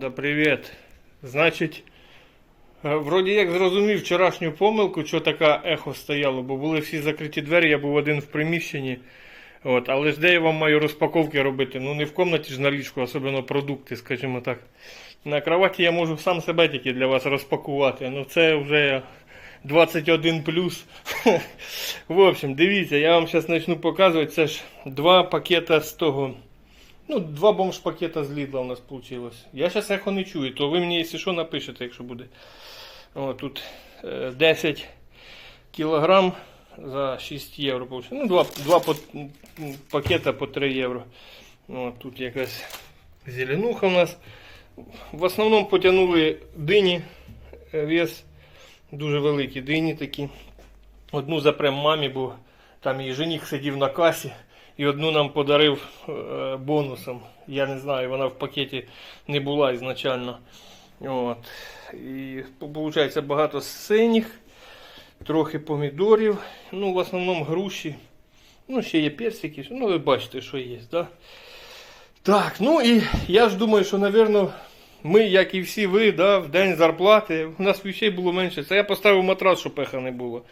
Да, привіт. Значить, е, вроді як зрозумів вчорашню помилку, що така ехо стояло, бо були всі закриті двері, я був один в приміщенні. От, але ж де я вам маю розпаковки робити? Ну не в комнаті ж на ліжку, особливо продукти, скажімо так. На кроваті я можу сам себе тільки для вас розпакувати. Ну це вже 21 плюс. В общем, дивіться, я вам зараз почну показувати. Це ж два пакета з того. Ну, два бомж-пакета з Лідла у нас вийшло. Я зараз ехо не чую, то ви мені, якщо що, напишете, якщо буде. О, тут е, 10 кілограм за 6 євро. Ну, два, два пакета по 3 євро. О, тут якась зеленуха у нас. В основному потягнули дині е, вес. Дуже великі дині такі. Одну запрем мамі, бо там її жених сидів на касі. І одну нам подарив е, бонусом. Я не знаю, вона в пакеті не була ізначально. От. І виходить багато синіх, трохи помідорів, ну в основному груші. Ну, ще є персики. Ну, ви бачите, що є. Да? Так, ну і я ж думаю, що, напевно, ми, як і всі ви, да, в день зарплати, у нас вещей було менше. Це я поставив матрас, щоб пеха не було.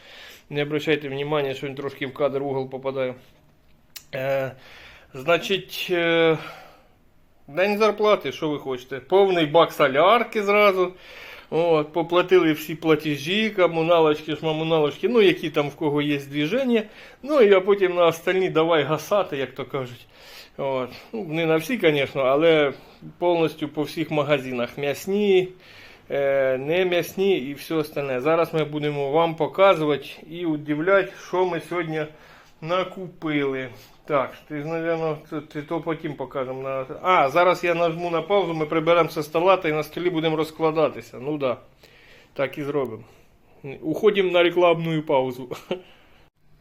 Не обращайте внимання, що він трошки в кадр угол попадає. Е, значить, е, день зарплати, що ви хочете? Повний бак солярки зразу. От, поплатили всі платежі, комуналочки, шмамуналочки, ну які там в кого є движення. Ну і а потім на остальні давай гасати, як то кажуть. От. Ну, не на всі, звісно, але повністю по всіх магазинах. М'ясні, е, не м'ясні і все остальне. Зараз ми будемо вам показувати і удивляти, що ми сьогодні накупили. Так, ти напевно, ти, то потім покажемо. А, зараз я нажму на паузу, ми приберемо все стола та і на столі будемо розкладатися. Ну да. так і зробимо. Уходимо на рекламну паузу.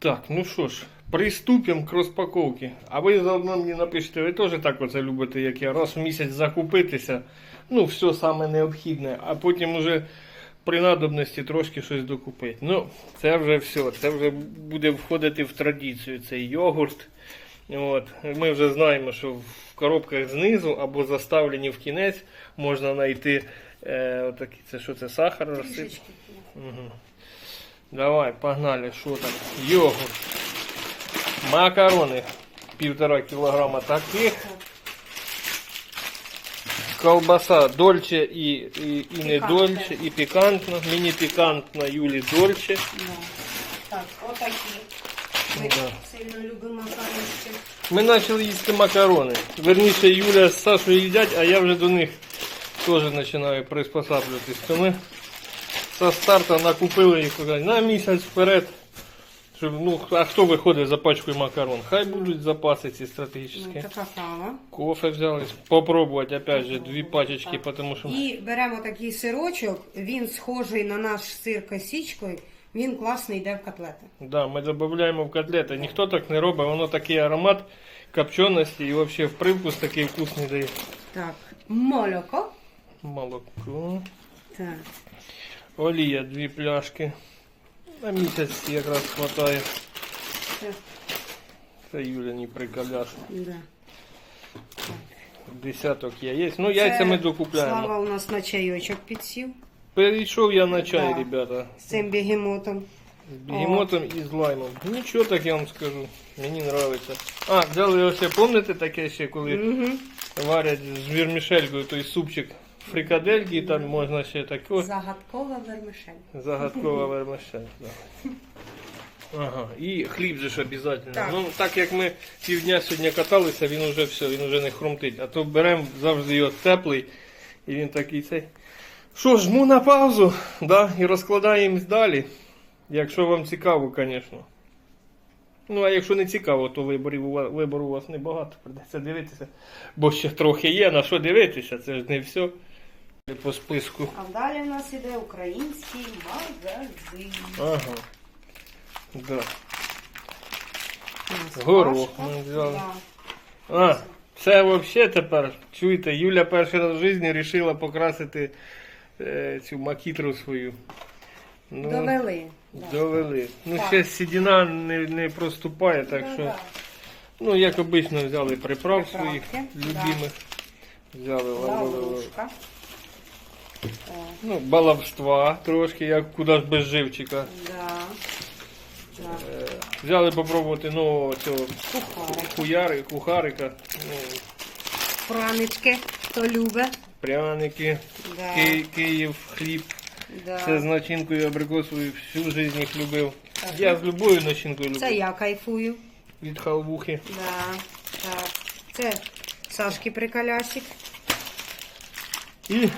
Так, ну що ж, приступимо к розпаковці. А ви заодно мені напишіть, ви теж так оце любите, як я, раз в місяць закупитися. Ну, все саме необхідне, а потім уже при надобності трошки щось докупити. Ну, це вже все. Це вже буде входити в традицію. Цей йогурт. От. Ми вже знаємо, що в коробках знизу або заставлені в кінець можна знайти е, отакі, це що це сахар розсип. Угу. Давай, погнали, що там? Йогурт. Макарони. Півтора кілограма таких. Колбаса дольче і, і, і не Пікантна. дольче, і пікантна. Мені пікантна, Юлі дольче. Да. Так, отакі. Ми Да. сильно любимо макарончики. Ми почали їсти макарони. Верніше, Юля з Сашою їдять, а я вже до них теж починаю приспосаблюватись. То ми з старту накупили їх уже на місяць вперед. Щоб, ну, а хто виходить за пачкою макарон? Хай будуть запаси ці Ну, стратегічні. така. Кофе взяли. Попробувати, опять же, дві пачечки, тому що... І беремо такий сирочок, він схожий на наш сир косічкою, він класний йде в котлети. Да, ми додаємо в котлети. Ніхто так не робить, воно такий аромат копченості і взагалі в привкус такий вкусний дає. Так, молоко. Молоко. Так. Олія дві пляшки. На місяць якраз хватає. Це, Це Юля не приколяш. да. Десяток яєць. Ну, яйця ми докупляємо. Слава у нас на чайочок підсів Перейшов я на чай, Да. ребята. з цим бегемотом. З бегемотом і з лаймом. Нічого так я вам скажу. Мені подобається. А, взяли ось, пам'ятаєте таке ще, коли Угу. варять з вірмішелькою, той супчик фрикадельки, там можна ще таке. Загадкова вермишель. Загадкова вермишель. Да. Ага, і хліб же ж обов'язково. Так. Ну, так як ми півдня сьогодні каталися, він уже все, він уже не хрумтить. А то беремо завжди його теплий, і він такий цей. Що, жму на паузу, да, і розкладаємось далі. Якщо вам цікаво, звісно. Ну, а якщо не цікаво, то виборів у вас, вибору у вас небагато, придеться дивитися. Бо ще трохи є, на що дивитися, це ж не все. По списку. А далі в нас іде український магазин. Ага. Да. Горох ми взяли. Да. А, це взагалі тепер, чуєте, Юля перший раз в житті вирішила покрасити е, цю макітру свою. Ну, Довели. Да. Довели. Ну, Так. ще сідіна не, не проступає, так що. да. Ну, як обично, взяли приправ Приправки, своїх да. любимих. Взяли лаврового Лаврушка. Ну, баловства трошки, як куди ж без живчика. Да. Да. Е, Взяли попробувати нового цього Кухарик. хуяри, кухарика, ну, Пранички, хто любить. пряники, Да. Ки- Київ, хліб. Да. Це з начинкою абрикосовою всю жизнь їх любив. Так. Я з любою начинкою Це я кайфую. Від халвухи. Да. Так. Це Сашки приколясик. І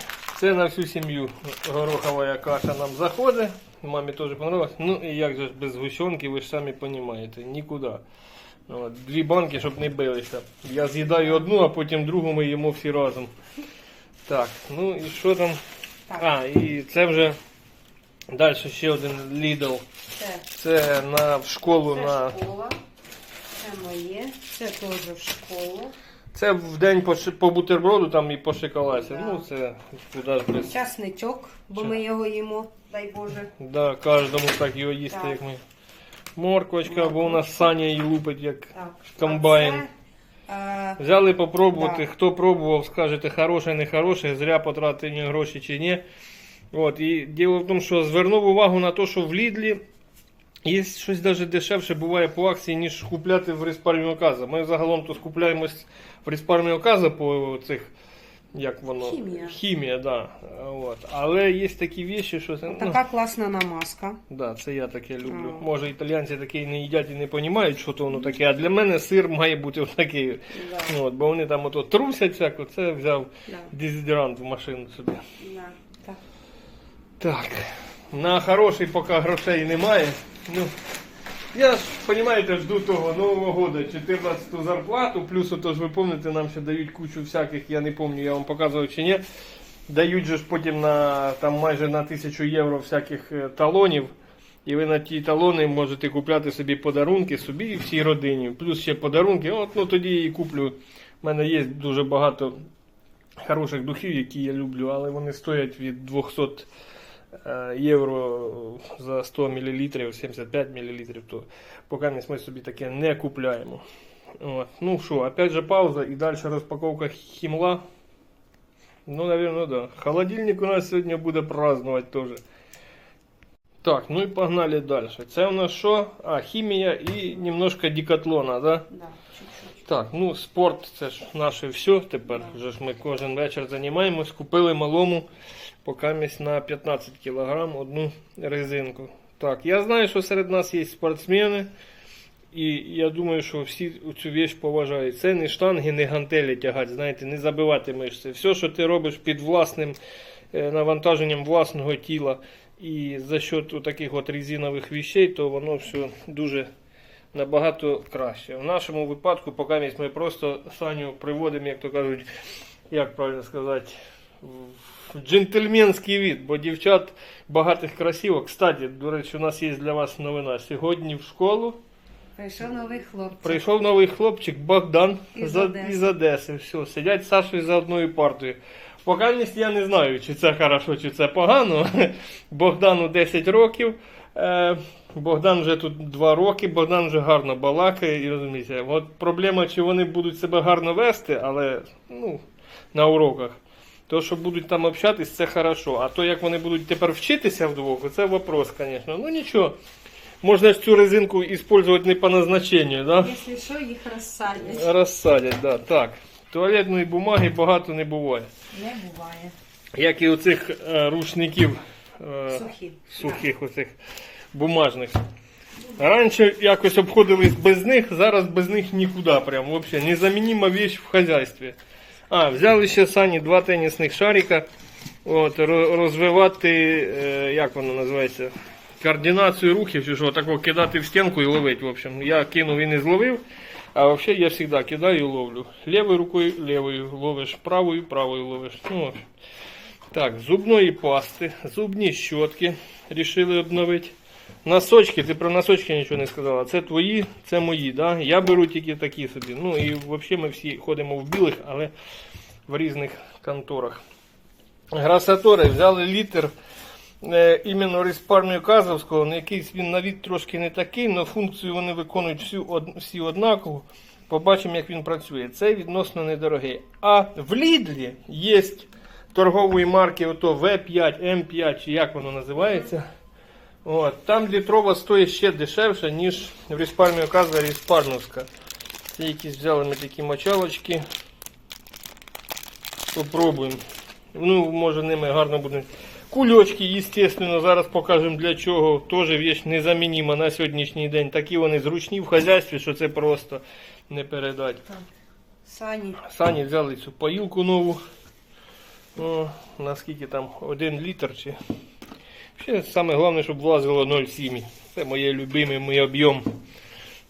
це на всю сім'ю горохова каша нам заходить. Мамі теж понравилось. Ну і як же ж без гущонки, ви ж самі розумієте, нікуди. Дві банки, щоб не билися. Я з'їдаю одну, а потім другу ми їмо всі разом. Так, ну і що там? Так. А, і це вже далі ще один. Це, Це на в школу це на. школа. Це моє. Це теж в школу. Це в день по, ши- по бутерброду там і по шоколадці. Да. Ну це куди ж без. Часничок, бо ми його їмо, дай Боже. Да, кожному так його їсти, Так. як ми. Морквочка, бо у нас Саня її лупить як Так. комбайн. А це, е, Взяли попробувати, Да. хто пробував, скажете, хороше, не хороше, зря потратені гроші чи ні. От, і діло в тому, що звернув увагу на те, що в Лідлі є щось навіть дешевше буває по акції, ніж купляти в Респармі Оказа. Ми загалом то скупляємось в Респармі Оказа по цих, як воно? Хімія. Хімія, да. От. Але є такі віші, що це. ну, така класна намазка. Да, це я таке люблю. А. Може італійці таке не їдять і не розуміють, що то воно таке, а для мене сир має бути такий. Да. От, бо вони там ото трусять всяко, це взяв Да. дезодорант в машину собі. Да. Так. Так. На хороший поки грошей немає. Ну, я ж, розумієте, жду того Нового года, 14-ту зарплату, плюс ото ж ви пам'ятаєте, нам ще дають кучу всяких, я не пам'ятаю, я вам показував чи ні. Дають же ж потім на там майже на тисячу євро всяких е, талонів. І ви на ті талони можете купляти собі подарунки собі і всій родині. Плюс ще подарунки. От ну тоді я і куплю. У мене є дуже багато хороших духів, які я люблю, але вони стоять від 200 е, євро за 100 мл, 75 мл, то поки ми собі таке не купляємо. От. Ну що, опять же пауза і далі розпаковка хімла. Ну, наверное, да. Холодильник у нас сьогодні буде праздновать теж. Так, ну і погнали далі. Це у нас що? А, хімія і немножко декатлона, да? Да. Чуть-чуть. Так, ну спорт це ж наше все. Тепер вже ж ми кожен вечір займаємось. Купили малому покамість на 15 кг одну резинку. Так, я знаю, що серед нас є спортсмени. І я думаю, що всі цю віч поважають. Це не штанги, не гантелі тягати, знаєте, не забивати мишці. Все, що ти робиш під власним е, навантаженням власного тіла і за счет таких от резинових вещей, то воно все дуже набагато краще. В нашому випадку, поки ми просто Саню приводимо, як то кажуть, як правильно сказати, джентльменський від, бо дівчат багатих красивок. Кстати, до речі, у нас є для вас новина. Сьогодні в школу Прийшов новий хлопчик. прийшов новий хлопчик Богдан Із Одеси. із Одеси. Все, сидять з Сашою за одною партою. Покальність я не знаю, чи це хорошо, чи це погано. Богдану 10 років. Е, Богдан вже тут 2 роки, Богдан вже гарно балакає і розумієте. От проблема, чи вони будуть себе гарно вести, але ну, на уроках. То, що будуть там общатись, це хорошо. А то, як вони будуть тепер вчитися вдвох, це вопрос, звісно. Ну нічого. Можна ж цю резинку використовувати не по назначенню, да? Якщо що, їх розсадять. Розсадять, да. Так. Туалетної бумаги багато не буває. Не буває. Як і оцих е, рушників е, Сухі. сухих оцих бумажних. Раніше якось обходились без них, зараз без них нікуди. Прям вообще незамінима вещь в хазяйстві. А, взяли ще сані два тенісних шарика. От, розвивати, е, як воно називається? Координацію рухів, чи що, такого кидати в стінку і ловити. В общем, я кинув і не зловив. А взагалі я завжди кидаю і ловлю. Лівою рукою лівою ловиш, правою правою ловиш. Ну. Так, зубної пасти, зубні щотки рішили обновити. Носочки, ти про носочки нічого не сказала. Це твої, це мої. Да? Я беру тільки такі собі. Ну і взагалі ми всі ходимо в білих, але в різних конторах. Грасатори взяли літр е, іменно Респармію Казовського, на якийсь він на від трошки не такий, але функцію вони виконують всю, од, всі однаково. Побачимо, як він працює. Це відносно недорогий. А в Лідлі є торгової марки ото V5, M5, чи як воно називається. От, там літрова стоїть ще дешевше, ніж в Ріспармі оказує Ріспарновська. Це якісь взяли ми такі мочалочки. Попробуємо. Ну, може ними гарно буде. Кульочки, естественно, зараз покажемо для чого. Теж віч незамінима на сьогоднішній день. Такі вони зручні в хазяйстві, що це просто не передать. Сані. Сані взяли цю поїлку нову. О, наскільки там один літр чи. Ще саме головне, щоб влазило 0,7. Це моє любимий мій об'єм.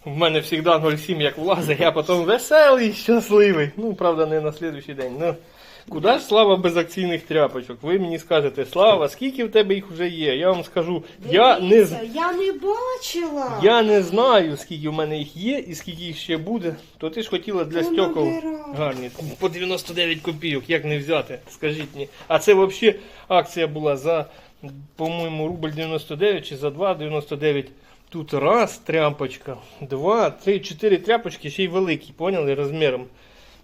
В мене завжди 0,7 як влазить, я потім веселий, щасливий. Ну, правда, не на слідуючий день. Ну, куди ж слава без акційних тряпочок? Ви мені скажете, Слава, скільки в тебе їх вже є? Я вам скажу, я не, з- я не бачила. я не знаю, скільки в мене їх є і скільки їх ще буде. То ти ж хотіла для Ну, стекол набирай. гарні. По 99 копійок, як не взяти? Скажіть мені. А це взагалі акція була за, по-моєму, рубль 99 чи за 2,99. Тут раз тряпочка, два, три, чотири тряпочки, ще й великі, поняли, розміром.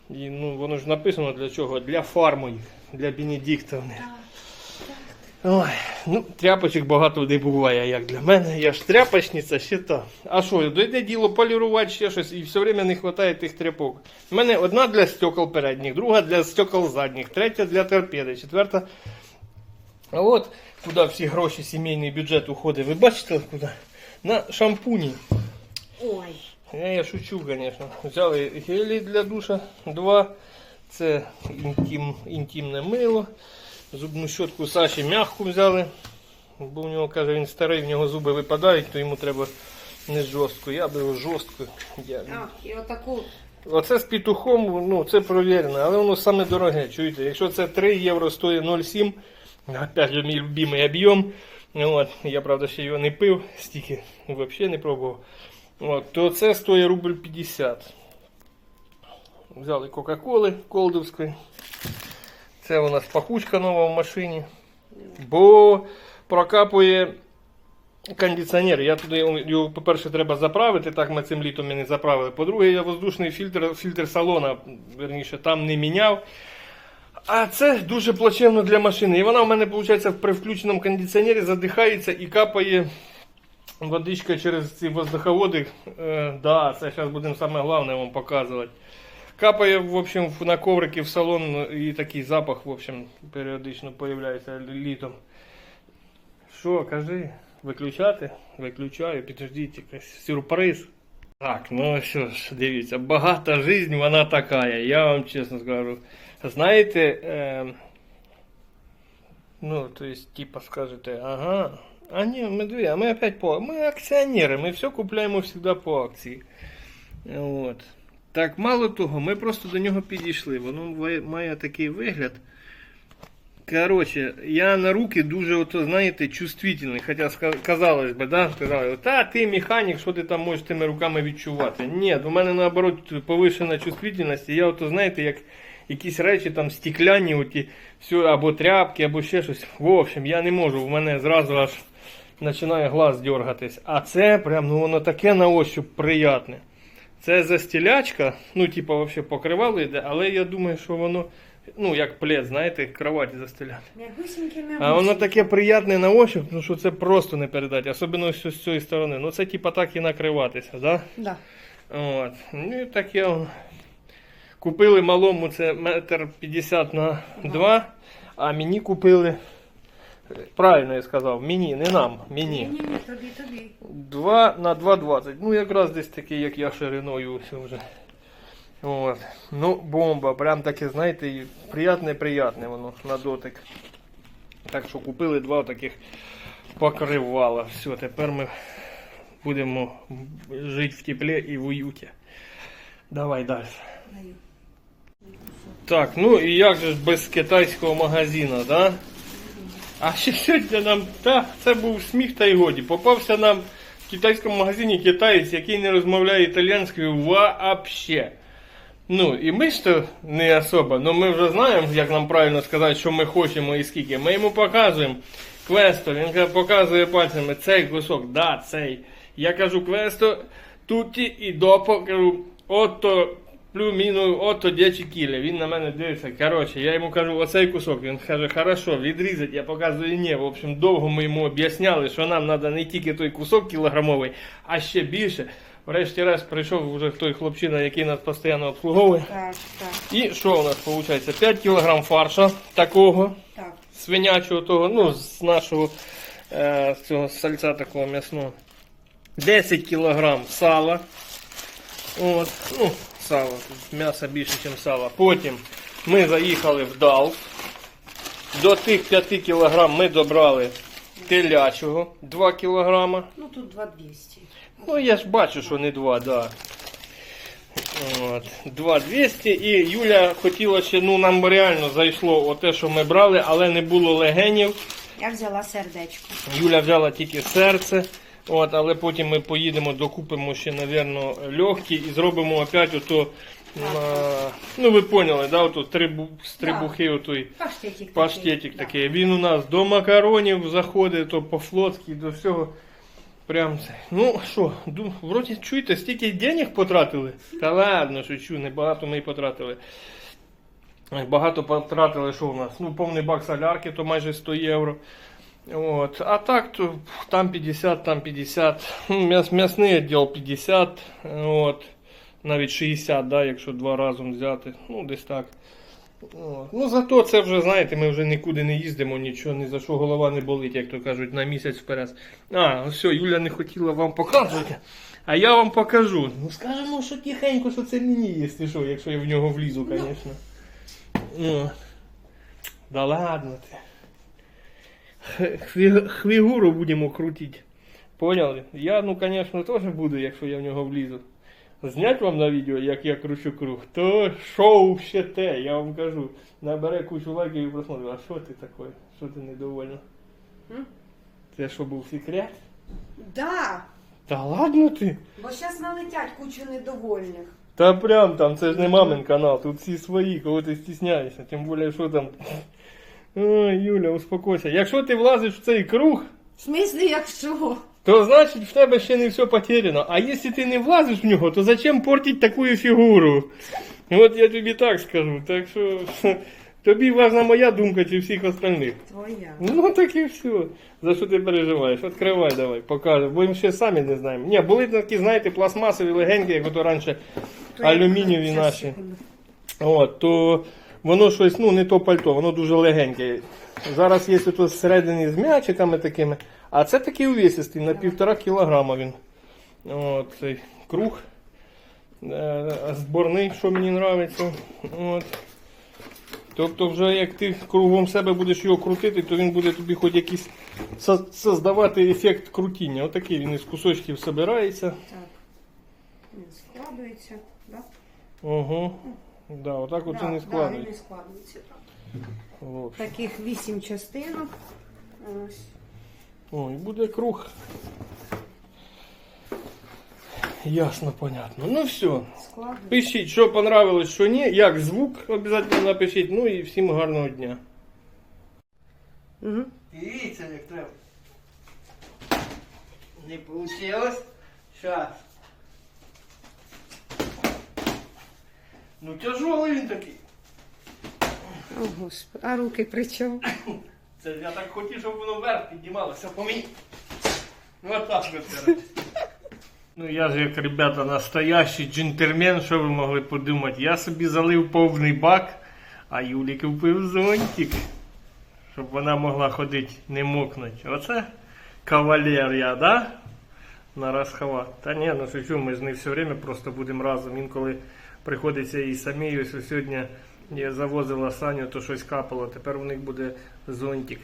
І ну, воно ж написано для чого? Для фарми, для Бенедіктовни. Ой, ну, тряпочок багато де буває, як для мене. Я ж тряпочниця, ще та. А що, дойде діло полірувати ще щось, і все время не вистачає тих тряпок. У мене одна для стекол передніх, друга для стекол задніх, третя для торпеди, четверта. А от куди всі гроші, сімейний бюджет уходить. Ви бачите куди? На шампуні. Ой. Я, я шучу, звісно. Взяли гелі для душа, два. Це інтим, інтимне мило. Зубну щотку Саші м'ягку взяли. Бо в нього каже, він старий, в нього зуби випадають, то йому треба не жорстко. Я беру жорстко. Я... А, і отаку. Оце з петухом, ну це провірено, але воно саме дороге. Чуєте? Якщо це 3 євро стоїть 0,7, опять же мій любимий об'єм. От, я правда ще його не пив, стільки взагалі не пробував. От, то це стоїть рубль 50. Взяли Кока-Коли Колдовської. Це у нас пахучка нова в машині. Бо прокапує кондиціонер. Я туди його, по-перше, треба заправити, так ми цим літом і не заправили. По-друге, я воздушний фільтр, фільтр салона, верніше, там не міняв. А це дуже плачевно для машини. І вона в мене, виходить, при включеному кондиціонері задихається і капає водичка через ці воздуховоди. Е, да, це зараз будемо саме головне вам показувати. Капає, в общем, на коврики в салон і такий запах, в общем, періодично появляється літом. Що, кажи, виключати? Виключаю, підождіть, якийсь сюрприз. Так, ну що ж, дивіться, багата жизнь, вона така, я вам чесно скажу. Знаєте, е, ну, то есть, типа скажете, ага, а ні, ми дві, а ми опять по, ми акціонери, ми все купляємо завжди по акції. От. Так, мало того, ми просто до нього підійшли. Воно має такий вигляд. Коротше, я на руки дуже, ото, знаєте, чувствительний. Хоча казалось би, да, сказали, та ти механік, що ти там можеш тими руками відчувати. Ні, у мене наоборот повишена чувствительність. І я ото, знаєте, як якісь речі там стекляні, оті, все, або тряпки, або ще щось. В общем, я не можу, в мене зразу аж починає глаз дергатись. А це прям, ну воно таке на ощуп приятне. Це застілячка, ну, типа, вообще покривало йде, але я думаю, що воно, ну, як плед, знаєте, кроваті застеляти. А воно таке приятне на ощуп, ну що це просто не передати, особливо з цієї сторони. Ну це типа так і накриватися, да? Да. От. Ну і таке. Купили малому це метр 50 на 2, а мені купили. Правильно я сказав, мені, не нам, мені. Ні, ні, тобі, тобі. 2 на 2,20. Ну, якраз десь такий, як я шириною ось вже. От. Ну, бомба. Прям таке, знаєте, приятне-приятне воно на дотик. Так що купили два таких покривала. Все, тепер ми будемо жити в теплі і в уюті. Давай далі. Так, ну і як же ж без китайського магазину, да? А ще сьогодні нам, та, це був сміх та й годі. Попався нам в китайському магазині китаєць, який не розмовляє італійською вообще. Ну, і ми ж то не особо, але ми вже знаємо, як нам правильно сказати, що ми хочемо і скільки. Ми йому показуємо квесто, він показує пальцями цей кусок, да, цей. Я кажу квесто, туті і допо, кажу, ото Плю міну, ото 10 кілі. Він на мене дивиться. Коротше, я йому кажу, оцей кусок. Він каже, хорошо, відрізати. Я показую, ні. В общем, довго ми йому об'ясняли, що нам треба не тільки той кусок кілограмовий, а ще більше. Врешті-решт прийшов вже той хлопчина, який нас постійно обслуговує. Так, так, І що у нас виходить? 5 кг фарша такого так. свинячого того, ну, з нашого е, з цього сальця такого м'ясного. 10 кг сала. От, ну, сало, м'яса більше, ніж сала. Потім ми заїхали в Дал. До тих 5 кг ми добрали телячого 2 кг. Ну тут 2200. Ну, я ж бачу, що не 2, да. От, 2200 і Юля хотіла ще, ну нам реально зайшло те, що ми брали, але не було легенів. Я взяла сердечко. Юля взяла тільки серце. От, але потім ми поїдемо, докупимо ще, напевно, легкі і зробимо опять ото. на- ну ви поняли, да, ото трибу, з трибухи отой Паштетик. паштетик такий. такий. Він у нас до макаронів заходить, то по-флотськи, до всього. Прям це. Ну що, вроді чуєте, стільки денег потратили? Та ладно, шучу, небагато ми й потратили. Багато потратили, що у нас? Ну, повний бак солярки, то майже 100 євро. От. А так, то там 50, там 50. Ну, М'яс, м'ясний відділ 50, от. навіть 60, да, якщо два разом взяти. Ну, десь так. От. Ну, зато це вже, знаєте, ми вже нікуди не їздимо, нічого, ні за що голова не болить, як то кажуть, на місяць вперед. А, все, Юля не хотіла вам показувати, а я вам покажу. Ну, скажемо, що тихенько, що це мені, якщо що, якщо я в нього влізу, звісно. Ну. Да ладно ти. Хвігуру будемо крутити. Поняли? Я, ну, звісно, теж буду, якщо я в нього влізу. Знять вам на відео, як я кручу круг, то шоу ще те, я вам кажу. Набере кучу лайків і просмотрів. А що ти таке? Що ти недовольна? М? Це що був секрет? Да, Та ладно ти? бо зараз налетять кучу недовольних. Та прям там, це ж не мамин канал, тут всі свої, кого ти стісняєшся, тим більше, що там. Ой, Юля, успокойся. Якщо ти влазиш в цей круг, В смислі, якщо? то значить в тебе ще не все потеряно. А якщо ти не влазиш в нього, то зачем портити таку фігуру? От я тобі так скажу. Так що тобі важна моя думка чи всіх остальних. Твоя. Ну так і все. За що ти переживаєш? Відкривай давай, покажи. Бо ми ще самі не знаємо. Ні, були такі, знаєте, пластмасові легенькі, як ото раніше алюмінієві наші. От, то воно щось, ну не то пальто, воно дуже легеньке. Зараз є тут зсередині з м'ячиками такими, а це такий увесистий, на півтора кілограма він. От, цей круг. Е, Зборний, що мені подобається. От. Тобто, вже як ти кругом себе будеш його крутити, то він буде тобі хоч якийсь создавати ефект крутіння. Отакий він із кусочків збирається. Так. Він складується, да? Угу. Да, отак от да, він і Да, він складується. і складується. Так. В. Таких вісім частинок. Ось. Ой, буде круг. Ясно, понятно. Ну все. Складується. Пишіть, що понравилось, що ні, як звук, обов'язково напишіть. Ну і всім гарного дня. Угу. Дивіться, як треба. Не вийшло. Щас. Ну тяжелий він такий. О, Господи. А руки при чому? Це я так хотів, щоб воно вверх піднімалося по мені. Ну так от, коротше. Ну я ж як ребята настоящий джентльмен, що ви могли подумати? Я собі залив повний бак, а Юлі купив зонтик, щоб вона могла ходити, не мокнути. Оце кавалер я, да? На розховат. Та ні, ну шучу, ми ж не все время просто будемо разом. Інколи приходиться і самі, ось сьогодні я завозила Саню, то щось капало. Тепер у них буде зонтик.